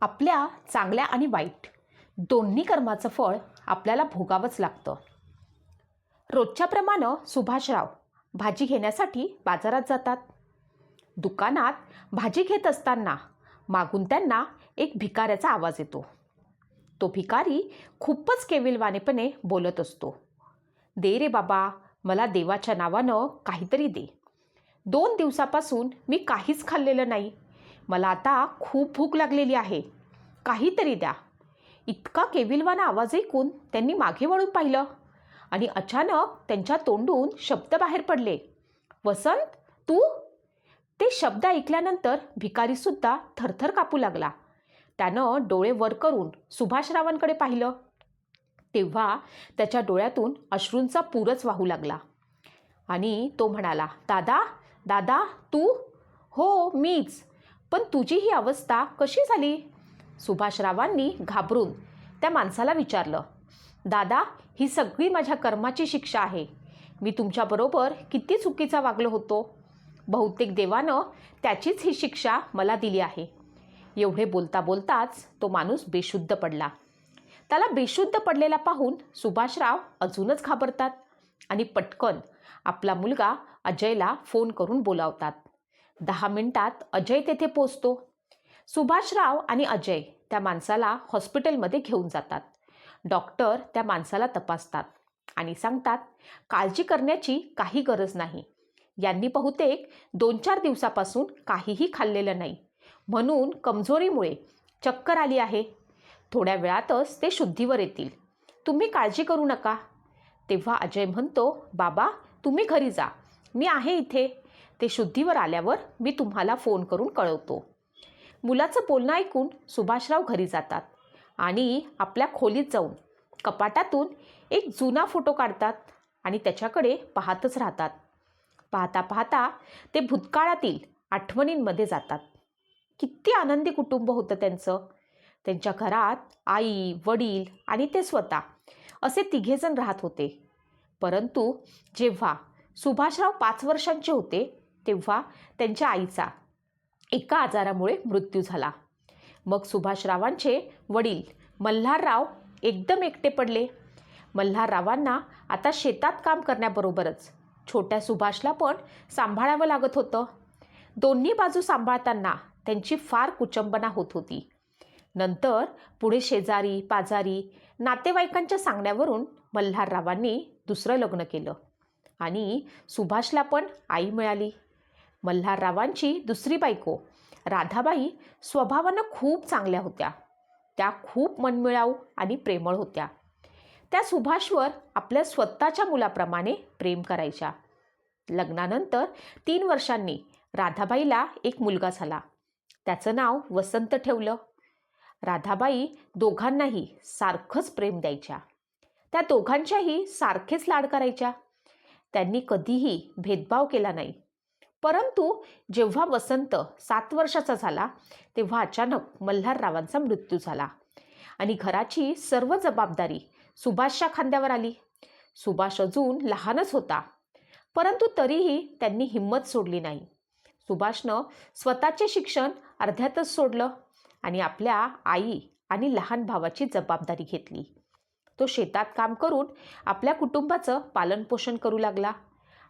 आपल्या चांगल्या आणि वाईट. दोन्ही कर्माचं फळ आपल्याला भोगावंच लागतं. रोजच्याप्रमाणे सुभाषराव भाजी घेण्यासाठी बाजारात जातात. दुकानात भाजी घेत असताना मागून त्यांना एक भिकाऱ्याचा आवाज येतो. तो भिकारी खूपच केविलवानेपणे बोलत असतो. दे रे बाबा मला देवाच्या नावानं काहीतरी दे. दोन दिवसापासून मी काहीच खाल्लेलं नाही. मला आता खूप भूक लागलेली आहे. काहीतरी द्या. इतका केविलवाना आवाज ऐकून त्यांनी मागे वळून पाहिलं आणि अचानक त्यांच्या तोंडून शब्द बाहेर पडले. वसंत तू? ते शब्द ऐकल्यानंतर भिकारीसुद्धा थरथर कापू लागला. त्यानं डोळे वर करून सुभाषरावांकडे पाहिलं. तेव्हा त्याच्या डोळ्यातून अश्रूंचा पूरच वाहू लागला. आणि तो म्हणाला दादा दादा तू? हो मीच. पण तुझी ही अवस्था कशी झाली? सुभाषरावांनी घाबरून त्या माणसाला विचारलं दादा ही सगळी माझ्या कर्माची शिक्षा आहे. मी तुमच्याबरोबर किती चुकीचा वागलो होतो. बहुतेक देवानं त्याचीच ही शिक्षा मला दिली आहे. एवढे बोलता बोलताच तो माणूस बेशुद्ध पडला. त्याला बेशुद्ध पडलेला पाहून सुभाषराव अजूनच घाबरतात आणि पटकन आपला मुलगा अजयला फोन करून बोलावतात. दहा मिनिटात अजय तेथे पोचतो सुभाषराव आणि अजय त्या माणसाला हॉस्पिटलमध्ये घेऊन जातात. डॉक्टर त्या माणसाला तपासतात आणि सांगतात काळजी करण्याची काही गरज नाही. यांनी बहुतेक दोन चार दिवसापासून काहीही खाल्लेलं नाही. म्हणून कमजोरीमुळे चक्कर आली आहे. थोड्या वेळातच ते शुद्धीवर येतील. तुम्ही काळजी करू नका. तेव्हा अजय म्हणतो बाबा तुम्ही घरी जा. मी आहे इथे. ते शुद्धीवर आल्यावर मी तुम्हाला फोन करून कळवतो. मुलाचं बोलणं ऐकून सुभाषराव घरी जातात आणि आपल्या खोलीत जाऊन कपाटातून एक जुना फोटो काढतात आणि त्याच्याकडे पाहतच राहतात. पाहता पाहता ते भूतकाळातील आठवणींमध्ये जातात. किती आनंदी कुटुंब होतं त्यांचं. त्यांच्या घरात आई वडील आणि ते स्वतः असे तिघेजण राहत होते. परंतु जेव्हा सुभाषराव पाच वर्षांचे होते तेव्हा त्यांच्या आईचा एका आजारामुळे मृत्यू झाला. मग सुभाषरावांचे वडील मल्हारराव एकदम एकटे पडले. मल्हाररावांना आता शेतात काम करण्याबरोबरच छोट्या सुभाषला पण सांभाळावं लागत होतं. दोन्ही बाजू सांभाळताना त्यांची फार कुचंबना होत होती. नंतर पुढे शेजारी पाजारी नातेवाईकांच्या सांगण्यावरून मल्हाररावांनी दुसरं लग्न केलं आणि सुभाषला पण आई मिळाली. मल्हाररावांची दुसरी बायको. राधाबाई स्वभावानं खूप चांगल्या होत्या. त्या खूप मनमिळाऊ आणि प्रेमळ होत्या. त्या सुभाषवर आपल्या स्वतःच्या मुलाप्रमाणे प्रेम करायच्या. लग्नानंतर तीन वर्षांनी राधाबाईला एक मुलगा झाला. त्याचं नाव वसंत ठेवलं. राधाबाई दोघांनाही सारखंच प्रेम द्यायच्या. त्या दोघांच्याही सारखेच लाड करायच्या. त्यांनी कधीही भेदभाव केला नाही. परंतु जेव्हा वसंत सात वर्षाचा झाला तेव्हा अचानक मल्हाररावांचा मृत्यू झाला. आणि घराची सर्व जबाबदारी सुभाषच्या खांद्यावर आली. सुभाष अजून लहानच होता परंतु तरीही त्यांनी हिंमत सोडली नाही. सुभाषनं स्वतःचे शिक्षण अर्ध्यातच सोडलं आणि आपल्या आई आणि लहान भावाची जबाबदारी घेतली. तो शेतात काम करून आपल्या कुटुंबाचं पालनपोषण करू लागला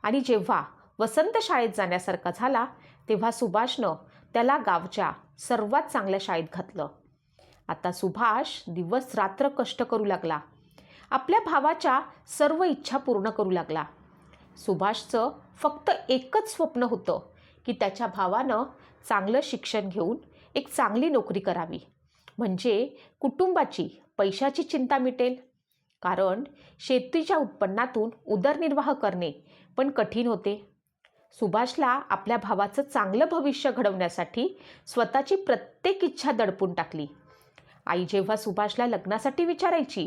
आणि जेव्हा वसंत शाळेत जाण्यासारखा झाला तेव्हा सुभाषनं त्याला गावच्या सर्वात चांगल्या शाळेत घातलं. आता सुभाष दिवस रात्र कष्ट करू लागला. आपल्या भावाच्या सर्व इच्छा पूर्ण करू लागला. सुभाषचं फक्त एकच स्वप्न होतं की त्याच्या भावानं चांगलं शिक्षण घेऊन एक चांगली नोकरी करावी. म्हणजे कुटुंबाची पैशाची चिंता मिटेल. कारण शेतीच्या उत्पन्नातून उदरनिर्वाह करणे पण कठीण होते. सुभाषला आपल्या भावाचं चांगलं भविष्य घडवण्यासाठी स्वतःची प्रत्येक इच्छा दडपून टाकली. आई जेव्हा सुभाषला लग्नासाठी विचारायची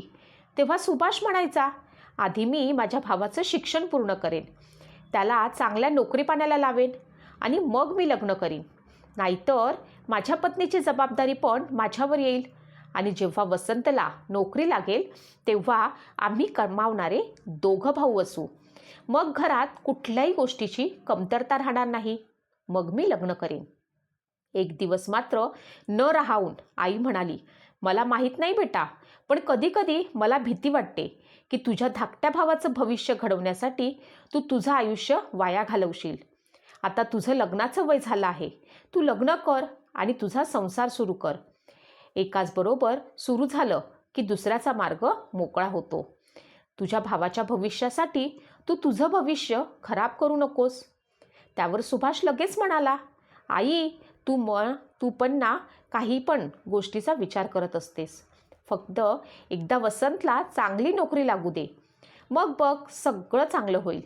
तेव्हा सुभाष म्हणायचा आधी मी माझ्या भावाचं शिक्षण पूर्ण करेन. त्याला चांगल्या नोकरी पाण्याला लावेन आणि मग मी लग्न करीन. नाहीतर माझ्या पत्नीची जबाबदारी पण माझ्यावर येईल आणि जेव्हा वसंतला नोकरी लागेल तेव्हा आम्ही कमावणारे दोघं भाऊ असू. मग घरात कुठल्याही गोष्टीची कमतरता राहणार नाही. मग मी लग्न करेन. एक दिवस मात्र न राहून आई म्हणाली मला माहीत नाही बेटा पण कधीकधी मला भीती वाटते की तुझ्या धाकट्या भावाचं भविष्य घडवण्यासाठी तू तुझं आयुष्य वाया घालवशील. आता तुझं लग्नाचं वय झालं आहे. तू लग्न कर आणि तुझा संसार सुरू कर. एकाचबरोबर सुरू झालं की दुसऱ्याचा मार्ग मोकळा होतो. तुझ्या भावाच्या भविष्यासाठी तू तुझं भविष्य खराब करू नकोस. त्यावर सुभाष लगेच म्हणाला आई तू म तू पण ना काही पण गोष्टीचा विचार करत असतेस. फक्त एकदा वसंतला चांगली नोकरी लागू दे. मग बघ सगळं चांगलं होईल.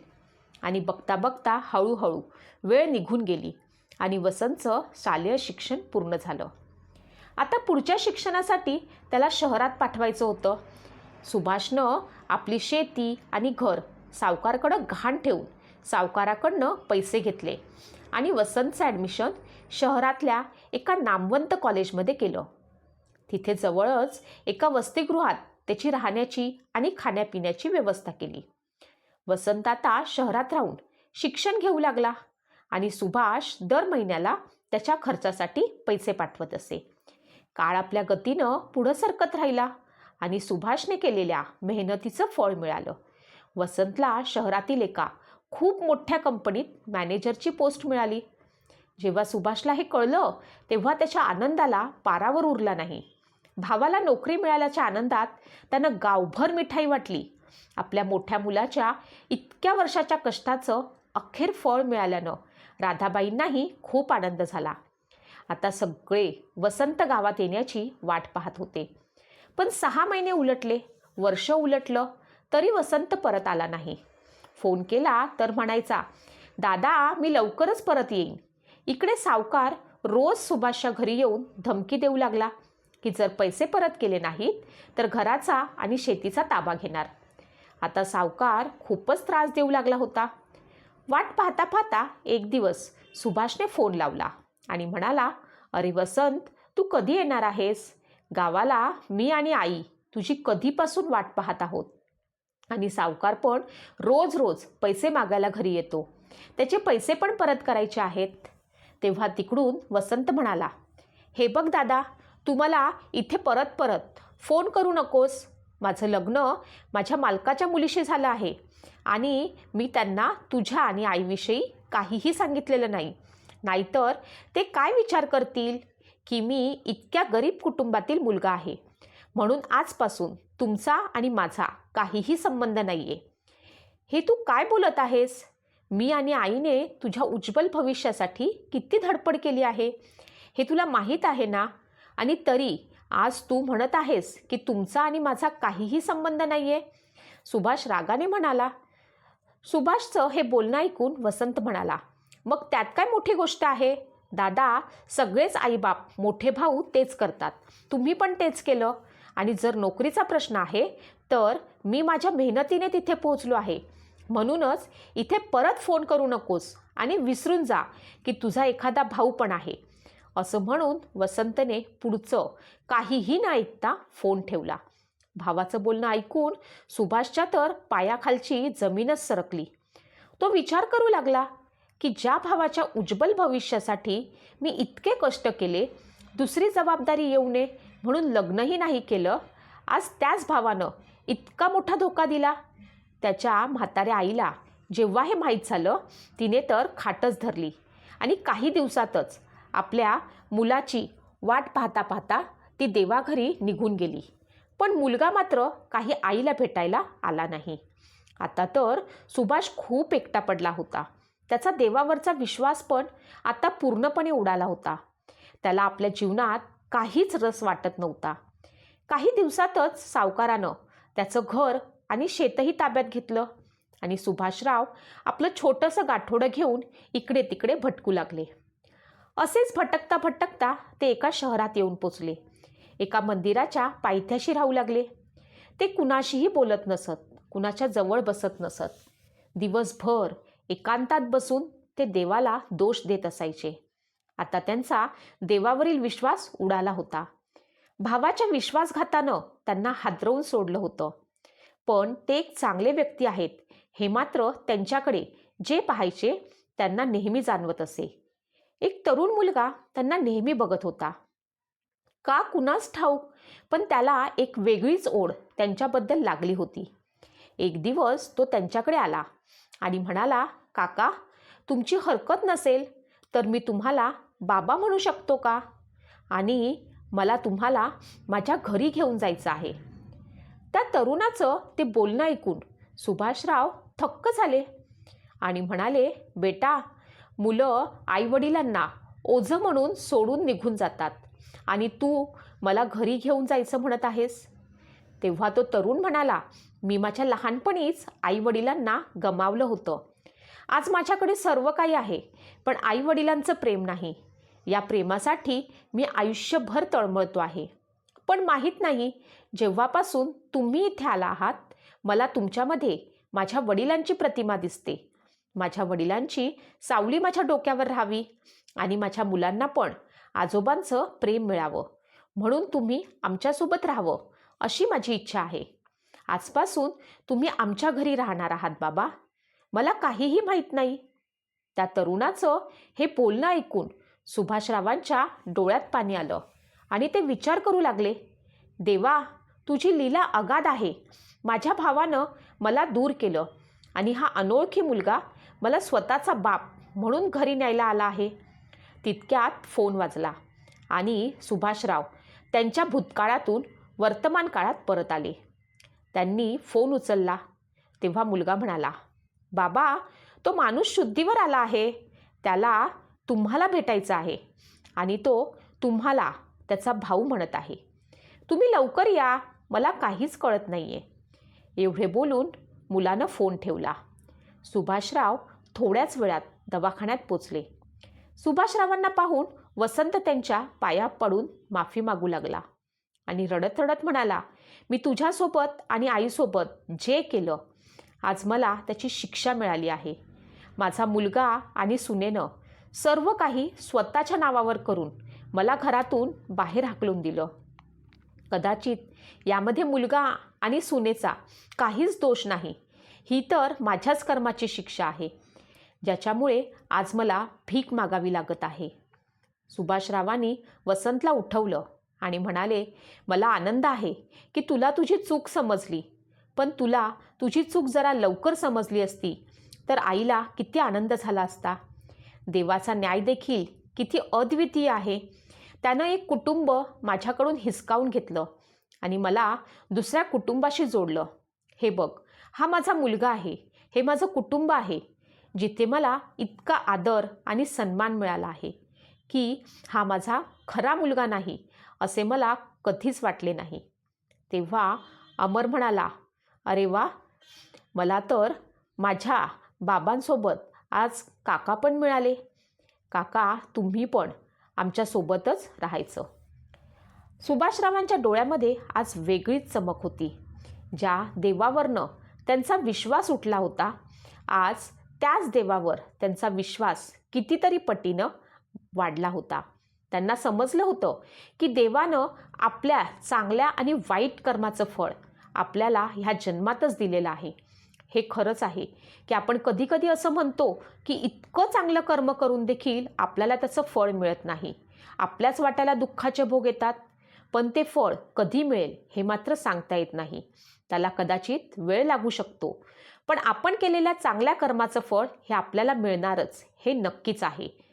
आणि बघता बघता हळूहळू वेळ निघून गेली आणि वसंतचं शालेय शिक्षण पूर्ण झालं. आता पुढच्या शिक्षणासाठी त्याला शहरात पाठवायचं होतं. सुभाषनं आपली शेती आणि घर सावकारकडं घाण ठेवून सावकाराकडनं पैसे घेतले आणि वसंतचं ॲडमिशन शहरातल्या एका नामवंत कॉलेजमध्ये केलं. तिथे जवळच एका वसतिगृहात त्याची राहण्याची आणि खाण्यापिण्याची व्यवस्था केली. वसंत आता शहरात राहून शिक्षण घेऊ लागला आणि सुभाष दर महिन्याला त्याच्या खर्चासाठी पैसे पाठवत असे. काळ आपल्या गतीनं पुढं सरकत राहिला आणि सुभाषने केलेल्या मेहनतीचं फळ मिळालं. वसंतला शहरातील एका खूप मोठ्या कंपनीत मॅनेजरची पोस्ट मिळाली. जेव्हा सुभाषला हे कळलं तेव्हा त्याच्या आनंदाला पारावर उरला नाही. भावाला नोकरी मिळाल्याच्या आनंदात त्यानं गावभर मिठाई वाटली. आपल्या मोठ्या मुलाच्या इतक्या वर्षाच्या कष्टाचं अखेर फळ मिळाल्यानं राधाबाईंनाही खूप आनंद झाला. आता सगळे वसंत गावात येण्याची वाट पाहत होते. पण सहा महिने उलटले. वर्ष उलटलं. तरी वसंत परत आला नाही. फोन केला तर म्हणायचा दादा मी लवकरच परत येईन. इकडे सावकार रोज सुभाषच्या घरी येऊन धमकी देऊ लागला की जर पैसे परत केले नाहीत तर घराचा आणि शेतीचा ताबा घेणार. आता सावकार खूपच त्रास देऊ लागला होता. वाट पाहता पाहता एक दिवस सुभाषने फोन लावला आणि म्हणाला अरे वसंत तू कधी येणार आहेस? गावाला मी आणि आई तुझी कधीपासून वाट पाहत आहोत? आणि सावकार पण रोज रोज पैसे मागायला घरी येतो. त्याचे पैसे पण परत करायचे आहेत. तेव्हा तिकडून वसंत म्हणाला हे बघ दादा तुम्हाला इथे परत परत फोन करू नकोस. माझं लग्न माझ्या मालकाच्या मुलीशी झालं आहे आणि मी त्यांना तुझ्या आणि आईविषयी काहीही सांगितलेलं नाही. नाहीतर ते काय विचार करतील की मी इतक्या गरीब कुटुंबातील मुलगा आहे. म्हणून आजपासून तुमचा आणि माझा काहीही संबंध नाही आहे हे तू काय बोलत आहेस? मी आणि आईने तुझ्या उज्ज्वल भविष्यासाठी किती धडपड केली आहे? हे तुला माहीत आहे ना? आणि तरी आज तू म्हणत आहेस की तुमचा आणि माझा काहीही संबंध नाही आहे सुभाष रागाने म्हणाला. सुभाषचं हे बोलणं ऐकून वसंत म्हणाला. मग त्यात काय मोठी गोष्ट आहे? दादा सगळेच आईबाप मोठे भाऊ तेच करतात. तुम्ही पण तेच केलं. आणि जर नोकरीचा प्रश्न आहे तर मी माझ्या मेहनतीने तिथे पोहोचलो आहे. म्हणूनच इथे परत फोन करू नकोस आणि विसरून जा की तुझा एखादा भाऊ पण आहे. असं म्हणून वसंतने पुढचं काहीही न ऐकता फोन ठेवला. भावाचं बोलणं ऐकून सुभाषच्या तर पायाखालची जमीनच सरकली. तो विचार करू लागला की ज्या भावाच्या उज्ज्वल भविष्यासाठी मी इतके कष्ट केले दुसरी जबाबदारी येऊ नये म्हणून लग्नही नाही केलं. आज त्याच भावानं इतका मोठा धोका दिला. त्याच्या म्हाताऱ्या आईला जेव्हा हे माहीत झालं तिने तर खाटच धरली. आणि काही दिवसातच आपल्या मुलाची वाट पाहता पाहता ती देवाघरी निघून गेली. पण मुलगा मात्र काही आईला भेटायला आला नाही. आता तर सुभाष खूप एकटा पडला होता. त्याचा देवावरचा विश्वास पण आता पूर्णपणे उडाला होता. त्याला आपल्या जीवनात काहीच रस वाटत नव्हता. काही दिवसातच सावकारानं त्याचं घर आणि शेतही ताब्यात घेतलं आणि सुभाषराव आपलं छोटंसं गाठोडं घेऊन इकडे तिकडे भटकू लागले. असेच भटकता भटकता ते एका शहरात येऊन पोचले. एका मंदिराच्या पायथ्याशी राहू लागले. ते कुणाशीही बोलत नसत कुणाच्या जवळ बसत नसत. दिवसभर एकांतात बसून ते देवाला दोष देत असायचे. आता त्यांचा देवावरील विश्वास उडाला होता. भावाच्या विश्वासघातानं त्यांना हादरवून सोडलं होतं. पण ते एक चांगले व्यक्ती आहेत. हे मात्र त्यांच्याकडे जे पाहायचे त्यांना नेहमी जाणवत असे. एक तरुण मुलगा त्यांना नेहमी बघत होता. का कुणास ठाऊक? पण त्याला एक वेगळीच ओढ त्यांच्याबद्दल लागली होती. एक दिवस तो त्यांच्याकडे आला आणि म्हणाला काका तुमची हरकत नसेल तर मी तुम्हाला बाबा म्हणू शकतो का? आणि मला तुम्हाला माझ्या घरी घेऊन जायचं आहे. त्या तरुणाचं ते बोलणं ऐकून सुभाषराव थक्क झाले आणि म्हणाले बेटा मुलं आईवडिलांना ओझं म्हणून सोडून निघून जातात आणि तू मला घरी घेऊन जायचं म्हणत आहेस? तेव्हा तो तरुण म्हणाला मी माझ्या लहानपणीच आईवडिलांना गमावलं होतं. आज माझ्याकडे सर्व काही आहे पण आईवडिलांचं प्रेम नाही. या प्रेमासाठी मी आयुष्यभर तळमळतो आहे. पण माहीत नाही जेव्हापासून तुम्ही इथे आला आहात मला तुमच्यामध्ये माझ्या वडिलांची प्रतिमा दिसते. माझ्या वडिलांची सावली माझ्या डोक्यावर राहावी आणि माझ्या मुलांना पण आजोबांचं प्रेम मिळावं. म्हणून तुम्ही आमच्यासोबत राहावं अशी माझी इच्छा आहे. आजपासून तुम्ही आमच्या घरी राहणार आहात बाबा. मला काहीही माहीत नाही. त्या तरुणाचं हे बोलणं ऐकून सुभाषरावांच्या डोळ्यात पाणी आलं. आणि ते विचार करू लागले देवा तुझी लीला अगाध आहे. माझ्या भावानं मला दूर केलं आणि हा अनोळखी मुलगा मला स्वतःचा बाप म्हणून घरी न्यायला आला आहे. तितक्यात फोन वाजला आणि सुभाषराव त्यांच्या भूतकाळातून वर्तमान काळात परत आले. त्यांनी फोन उचलला. तेव्हा मुलगा म्हणाला बाबा तो माणूस शुद्धीवर आला आहे. त्याला तुम्हाला भेटायचं आहे आणि तो तुम्हाला त्याचा भाऊ म्हणत आहे. तुम्ही लवकर या मला काहीच कळत नाही आहे एवढे बोलून मुलानं फोन ठेवला. सुभाषराव थोड्याच वेळात दवाखान्यात पोचले. सुभाषरावांना पाहून वसंत त्यांच्या पाया पडून माफी मागू लागला आणि रडत रडत म्हणाला मी तुझ्यासोबत आणि आईसोबत जे केलं आज मला त्याची शिक्षा मिळाली आहे. माझा मुलगा आणि सुनेनं सर्व काही स्वतःच्या नावावर करून मला घरातून बाहेर हाकलून दिलं. कदाचित यामध्ये मुलगा आणि सुनेचा काहीच दोष नाही. ही तर माझ्याच कर्माची शिक्षा आहे ज्याच्यामुळे आज मला भीक मागावी लागत आहे. सुभाषरावांनी वसंतला उठवलं आणि म्हणाले मला आनंद आहे की तुला तुझी चूक समजली. पण तुला तुझी चूक जरा लवकर समजली असती तर आईला किती आनंद झाला असता. देवाचा न्याय देखील किती अद्वितीय आहे. त्यानं एक कुटुंब माझ्याकडून हिसकावून घेतलं आणि मला दुसऱ्या कुटुंबाशी जोडलं. हे बघ हा माझा मुलगा आहे. हे माझं कुटुंब आहे जिथे मला इतका आदर आणि सन्मान मिळाला आहे की हा माझा खरा मुलगा नाही असे मला कधीच वाटले नाही. तेव्हा अमर म्हणाला अरे वा मला तर माझ्या बाबांसोबत आज काका पण मिळाले. काका तुम्ही पण. आमच्यासोबतच राहायचं. सुभाषरावांच्या डोळ्यामध्ये आज वेगळीच चमक होती. ज्या देवावरनं त्यांचा विश्वास उठला होता आज त्याच देवावर त्यांचा विश्वास कितीतरी पटीनं वाढला होता. त्यांना समजलं होतं की देवानं आपल्या चांगल्या आणि वाईट कर्माचं फळ आपल्याला ह्या जन्मातच दिलेलं आहे. हे खरंच आहे. की आपण कधीकधी असं म्हणतो की इतकं चांगलं कर्म करून देखील आपल्याला त्याचं फळ मिळत नाही. आपल्याच वाट्याला दुःखाचे भोग येतात. पण ते फळ कधी मिळेल हे मात्र सांगता येत नाही. त्याला कदाचित वेळ लागू शकतो. पण आपण केलेल्या चांगल्या कर्माचं फळ हे आपल्याला मिळणारच हे नक्कीच आहे.